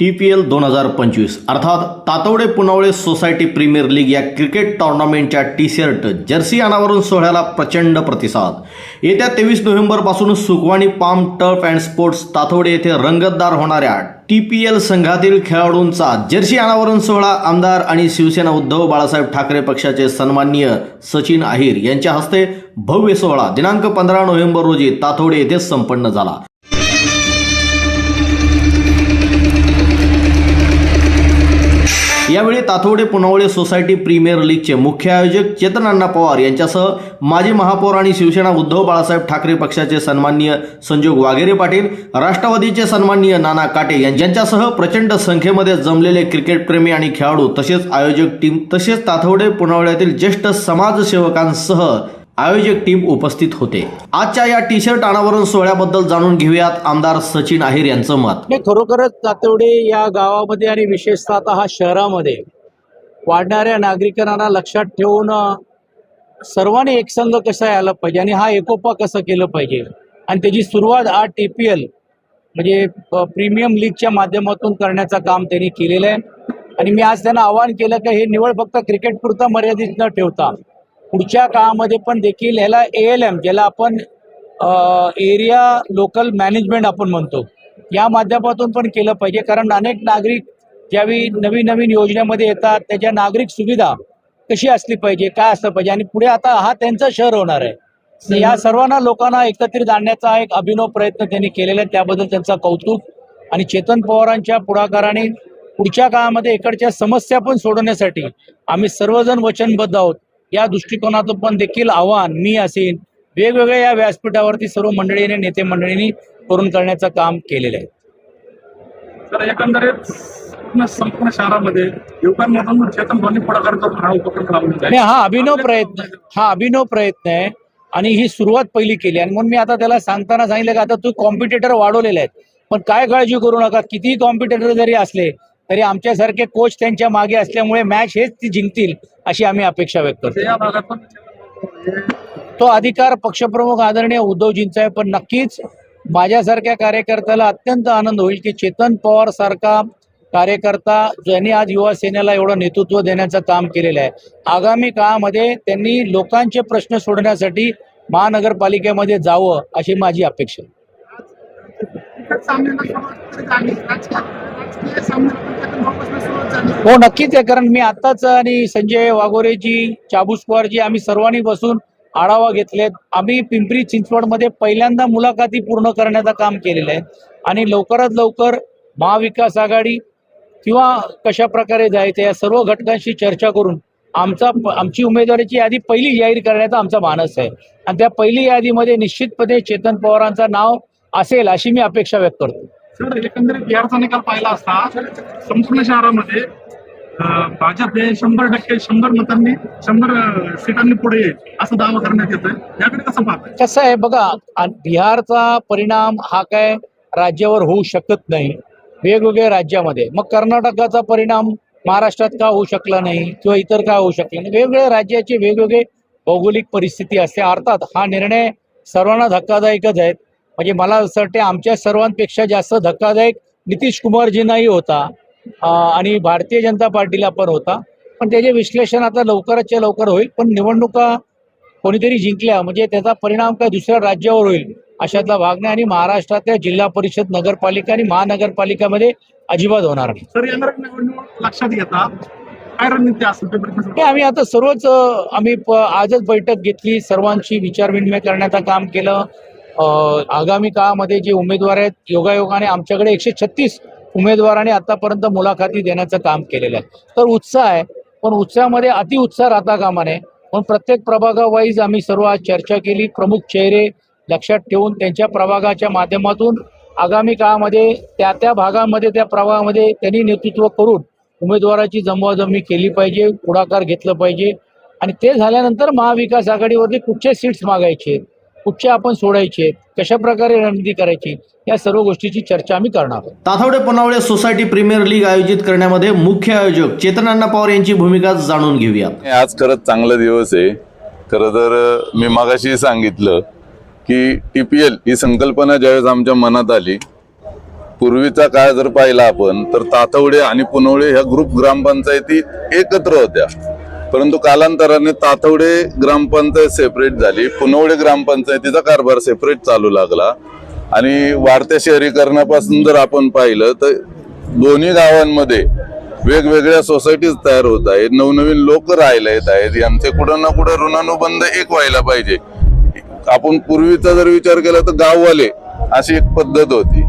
T P L दोन हजार पंचवीस अर्थात Tathawade Punawale society premier league या क्रिकेट टुर्नामेंटच्या टी शर्ट जर्सी अनावरण सोहळ्याला प्रचंड प्रतिसाद. येत्या तेवीस नोव्हेंबरपासून Sukhwani palm turf and sports Tathawade येथे रंगतदार होणाऱ्या टी पी एल संघातील खेळाडूंचा जर्सी अनावरण सोहळा आमदार आणि शिवसेना उद्धव बाळासाहेब ठाकरे पक्षाचे सन्माननीय सचिन अहिर यांच्या हस्ते भव्य सोहळा. दिनांक पंधरा नोव्हेंबर रोजी तातोडे येथे संपन्न झाला. यावेळी तातोडे पुनवळे सोसायटी प्रीमियर लीगचे मुख्य आयोजक चेतन अण्णा पवार यांच्यासह माजी महापौर आणि शिवसेना उद्धव बाळासाहेब ठाकरे पक्षाचे सन्माननीय संजोग वाघेरे पाटील राष्ट्रवादीचे सन्माननीय नाना काटे यांच्यासह प्रचंड संख्येमध्ये जमलेले क्रिकेटप्रेमी आणि खेळाडू तसेच आयोजक टीम तसेच ताथवडे पुनवळ्यातील ज्येष्ठ समाजसेवकांसह आयोजक टीम उपस्थित होते. आजच्या या टी शर्ट अनावरण सोहळ्याबद्दल जाणून घेऊयात आमदार सचिन अहिर यांचं मत. खरोखरच तातवडे या गावामध्ये आणि विशेषतः हा शहरामध्ये वाढणाऱ्या नागरिकांना लक्षात ठेवून सर्वांनी एकसंघ कसा यायला पाहिजे आणि हा एकोपा कसं केलं पाहिजे? आणि त्याची सुरुवात आज टी पी एल म्हणजे प्रीमियम लीगच्या माध्यमातून करण्याचं काम त्यांनी केलेलं आहे. आणि मी आज त्यांना आवाहन केलं की हे निवड फक्त क्रिकेटपुरता मर्यादित न ठेवता पुढच्या काळामध्ये पण देखील ह्याला ए एल एम ज्याला आपण एरिया लोकल मॅनेजमेंट आपण म्हणतो या माध्यमातून पण केलं पाहिजे. कारण अनेक नागरिक ज्यावेळी नवीन नवीन योजनेमध्ये येतात त्याच्या नागरिक सुविधा कशी असली पाहिजे काय असलं पाहिजे आणि पुढे आता हा त्यांचा शहर होणार आहे. या सर्वांना लोकांना एकत्रित आणण्याचा एक अभिनव प्रयत्न त्यांनी केलेला आहे. त्याबद्दल त्यांचा कौतुक आणि चेतन पवारांच्या पुढाकाराने पुढच्या काळामध्ये इकडच्या समस्या पण सोडवण्यासाठी आम्ही सर्वजण वचनबद्ध आहोत. या दृष्टिकोनातून पण देखील आव्हान मी असेल वेगवेगळ्या या व्यासपीठावरती सर्व मंडळीने नेते मंडळींनी करून करण्याचं काम केलेलं आहे. तर एकंदरीत पूर्ण संपूर्ण शहरामध्ये युवकांमधून चेतन ध्वनी पुढाकार करून हा उपक्रम राबवला नाही हा अभिनव प्रयत्न हा अभिनव प्रयत्न आहे आणि ही सुरुवात पहिली केली आणि म्हणून मी आता त्याला सांगताना सांगितलं की आता तू कॉम्पिटिटर वाढवलेले आहेत. पण काय काळजी करू नका कितीही कॉम्पिटिटर जरी असले तरी आमच्यासारखे कोच त्यांच्या मागे असल्यामुळे मॅच हेच ती जिंकतील अशी आम्ही अपेक्षा व्यक्त करतो. तो अधिकार पक्षप्रमुख आदरणीय उद्धवजींचा आहे पण नक्कीच माझ्यासारख्या कार्यकर्त्याला अत्यंत आनंद होईल की चेतन पवार सारखा कार्यकर्ता ज्यांनी आज युवा सेनेला एवढं नेतृत्व देण्याचं काम केलेलं आहे. आगामी काळामध्ये त्यांनी लोकांचे प्रश्न सोडण्यासाठी महानगरपालिकेमध्ये जावं अशी माझी अपेक्षा हो नक्कीच आहे. कारण मी आत्ताच आणि संजय वाघोरेजी चाबूस आम्ही सर्वांनी बसून आढावा घेतलेत. आम्ही पिंपरी चिंचवडमध्ये पहिल्यांदा मुलाखती पूर्ण करण्याचं काम केलेलं आहे. आणि लवकरात लवकर महाविकास आघाडी किंवा कशा प्रकारे जायचं या सर्व घटकांशी चर्चा करून आमचा आमची उमेदवारीची यादी पहिली जाहीर करण्याचा आमचा मानस आहे. आणि त्या पहिली यादीमध्ये निश्चितपणे चेतन पवारांचं नाव असेल अशी मी अपेक्षा व्यक्त करतो. सर एकंदरीत बिहारचा निकाल पाहिला असता संपूर्ण शहरामध्ये भाजप हे शंभर टक्के शंभर मतांनी शंभर सीटांनी पुढे येईल असं दावा करण्यात येतोय. याकडे कसं पाहत कसं आहे बघा बिहारचा परिणाम हा काय राज्यावर होऊ शकत नाही. वेगवेगळ्या राज्यामध्ये. मग कर्नाटकाचा परिणाम महाराष्ट्रात का होऊ शकला नाही? किंवा इतर का होऊ शकला नाही? वेगवेगळ्या राज्याचे वेगवेगळे भौगोलिक परिस्थिती असते. अर्थात हा निर्णय सर्वांना धक्कादायकच आहेत म्हणजे मला असं वाटते आमच्या सर्वांपेक्षा जास्त धक्कादायक नितीश कुमारजींनाही होता. आणि भारतीय जनता पार्टीला पण होता. पण त्याचे विश्लेषण आता लवकरच्या लवकर होईल. पण निवडणुका कोणीतरी जिंकल्या म्हणजे त्याचा परिणाम काय दुसऱ्या राज्यावर होईल अशातला भाग नाही. आणि महाराष्ट्रातल्या जिल्हा परिषद नगरपालिका आणि महानगरपालिकामध्ये अजिबात होणार नाही. लक्षात घेता. आम्ही आता सर्वच आम्ही आजच बैठक घेतली. सर्वांशी विचारविनिमय करण्याचं काम केलं. आगामी काळामध्ये जे उमेदवार आहेत योगायोगाने आमच्याकडे एकशे छत्तीस उमेदवारांनी आतापर्यंत मुलाखती देण्याचं काम केलेलं आहे. तर उत्साह आहे पण उत्साहामध्ये अतिउत्साह राहता कामा नये. पण प्रत्येक प्रभागावाईज आम्ही सर्व आज चर्चा केली. प्रमुख चेहरे लक्षात ठेवून त्यांच्या प्रभागाच्या माध्यमातून आगामी काळामध्ये त्या त्या भागामध्ये त्या प्रभागामध्ये त्यांनी नेतृत्व करून उमेदवाराची जमवाजमी केली पाहिजे पुढाकार घेतलं पाहिजे. आणि ते झाल्यानंतर महाविकास आघाडीवरती कुठचे सीट्स मागायचे? कुठचे आपण सोडायचे कशा प्रकारे रणनीती करायची या सर्व गोष्टीची चर्चा आम्ही करणार आहोत. Tathawade Punawale society premier league आयोजित करण्यामध्ये मुख्य आयोजक चेतन अण्णा पवार यांची भूमिका जाणून घेऊया आज खरंच चांगला दिवस आहे. खरं तर मी मागाशी सांगितलं की टी पी एल ही संकल्पना ज्यावेळेस आमच्या मनात आली पूर्वीचा काळ जर पाहिला आपण तर तातवडे आणि पुनवळे ह्या ग्रुप ग्रामपंचायती एकत्र होत्या. परंतु कालांतराने तातवडे ग्रामपंचायत सेपरेट झाली. पुनवडे ग्रामपंचायतीचा कारभार सेपरेट चालू लागला. आणि वाढत्या शहरीकरणापासून जर आपण पाहिलं तर दोन्ही गावांमध्ये वेगवेगळ्या सोसायटीज तयार होत आहेत. नवनवीन लोक राहायला येत आहेत. यांचे कुठं ना कुठं ऋणानुबंध एक व्हायला पाहिजे. आपण पूर्वीचा जर विचार केला तर गाववाले अशी एक पद्धत होती.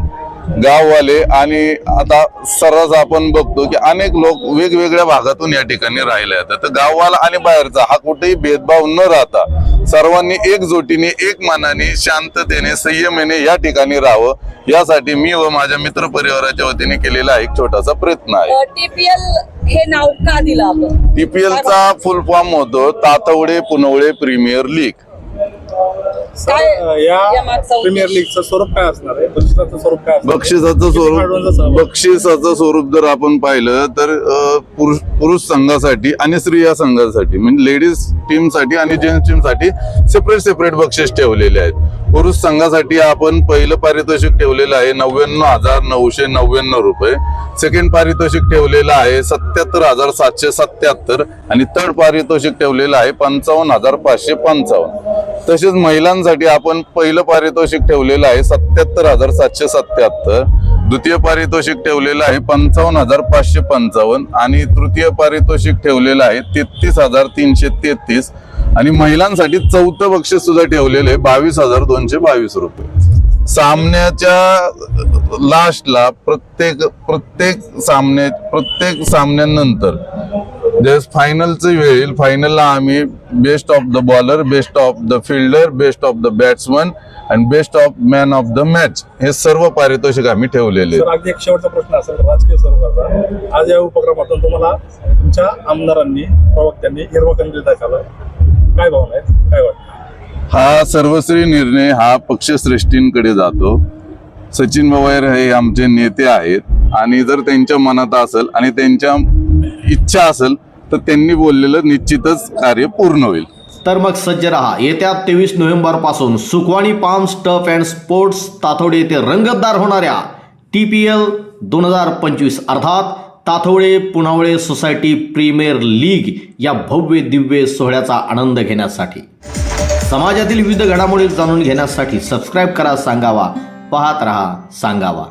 गाववाले आणि आता सर्रास आपण बघतो की अनेक लोक वेगवेगळ्या भागातून या ठिकाणी राहिले येतात तर गाववाला आणि बाहेरचा हा कुठेही भेदभाव न राहता सर्वांनी एकजुटीने एक मनाने शांततेने संयमेने या ठिकाणी राहावं. यासाठी मी व माझ्या मित्र परिवाराच्या वतीने केलेला एक छोटासा प्रयत्न आहे. टीपीएल हे नाव का दिलं आपण? टीपीएल चा फुल फॉर्म होतो तातवडे पुनवळे प्रीमियर लीग. काय या प्रीमियर? लीगचं स्वरूप काय असणार आहे बक्षिसाचं स्वरूप काय असणार आहे? बक्षिसाचं किती स्वरूप? बक्षिसाचं स्वरूप जर आपण पाहिलं तर अ, पुरुष पुरुष संघासाठी आणि स्त्रिया संघासाठी म्हणजे लेडीज टीमसाठी आणि जेंट्स टीमसाठी सेपरेट सेपरेट बक्षीस ठेवलेले आहेत पुरुष संघासाठी आपण पहिलं पारितोषिक ठेवलेलं आहे नव्याण्णव हजार नऊशे नव्याण्णव रुपये. सेकंड पारितोषिक ठेवलेलं आहे सत्याहत्तर हजार सातशे सत्याहत्तर आणि थर्ड पारितोषिक ठेवलेलं आहे पंचावन्न हजार पाचशे पंचावन्न. तसेच महिलांसाठी आपण पहिलं पारितोषिक ठेवलेलं आहे सत्याहत्तर हजार सातशे सत्याहत्तर. द्वितीय पारितोषिक ठेवलेलं आहे पंचावन्न हजार पाचशे पंचावन्न आणि तृतीय पारितोषिक ठेवलेलं आहे तेहतीस हजार तीनशे तेहतीस. आणि महिलांसाठी चौथं बक्षीस सुद्धा ठेवलेले बावीस हजार दोनशे बावीस रुपये. सामन्याच्या लास्टला प्रत्येक प्रत्येक सामने प्रत्येक सामन्यानंतर ज्यावेळेस फायनलचं वेळ येईल फायनलला आम्ही best of the bowler best of the fielder best of the batsman आणि best of man of the match हे सर्व पारितोषिक आम्ही ठेवलेले अगदी एक शेवटचा प्रश्न असेल राजकीय स्वरूपाचा आज या उपक्रमातून तुम्हाला तुमच्या आमदारांनी प्रवक्त्यांनी हिरवा कंदील दाखवला. काय भावना आहेत काय वाटतं? हा सर्वश्री निर्णय हा पक्षश्रेष्ठींकडे जातो. सचिन पवार हे आमचे नेते आहेत. आणि जर त्यांच्या मनात असेल आणि त्यांच्या इच्छा असेल तर त्यांनी बोललेलं निश्चितच कार्य पूर्ण होईल. तर मग सज्ज रहा. येत्या तेवीस नोव्हेंबरपासून Sukhwani palms turf and sports Tathawade येथे रंगतदार होणाऱ्या टी पी एल दोन हजार पंचवीस अर्थात Tathawade Punawale society premier league या भव्य दिव्य सोहळ्याचा आनंद घेण्यासाठी. समाजातील विविध घडामोडी जाणून घेण्यासाठी सबस्क्राईब करा सांगावा पाहत रहा सांगावा.